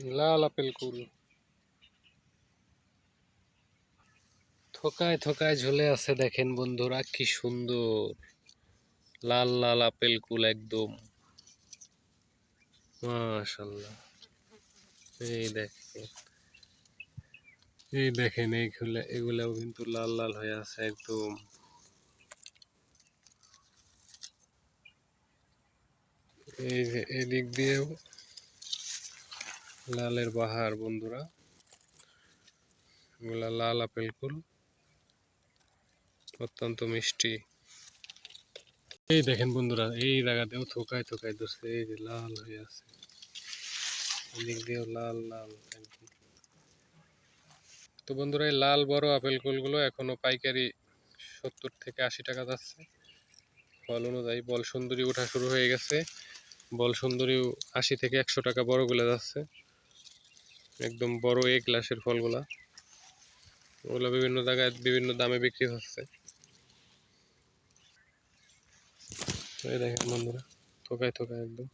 লাল apple কুল। থোকায় থোকায় ঝুলে আছে দেখেন বন্ধুরা, কি সুন্দর। লাল লাল আপেল কুল একদম। মাশাল্লাহ এই দেখেন। এই দেখেন এইগুলা এগুলাও কিন্তু লাল লাল হয়ে আছে একদম। এই যে এদিক দিয়েও লালের বাহার, বন্ধুরা। এগুলা লাল আপেল কুল। অত্যন্ত মিষ্টি। এই দেখেন বন্ধুরা, এই জায়গাতেও থোকায় থোকায় ধরছে, এই যে লাল হয়ে আছে। দিয়েও লাল লাল তো বন্ধুরা, এই লাল বড় আপেল কুলগুলো এখনও পাইকারি সত্তর থেকে আশি টাকা যাচ্ছে। ফল অনুযায়ী বল সুন্দরী ওঠা শুরু হয়ে গেছে। বল সুন্দরীও আশি থেকে একশো টাকা বড় বড়গুলো যাচ্ছে। একদম বড় এ ক্লাসের ফলগুলা। ওগুলো বিভিন্ন জায়গায় বিভিন্ন দামে বিক্রি হচ্ছে। এই দেখেন বন্ধুরা, থোকায় থোকায় একদম।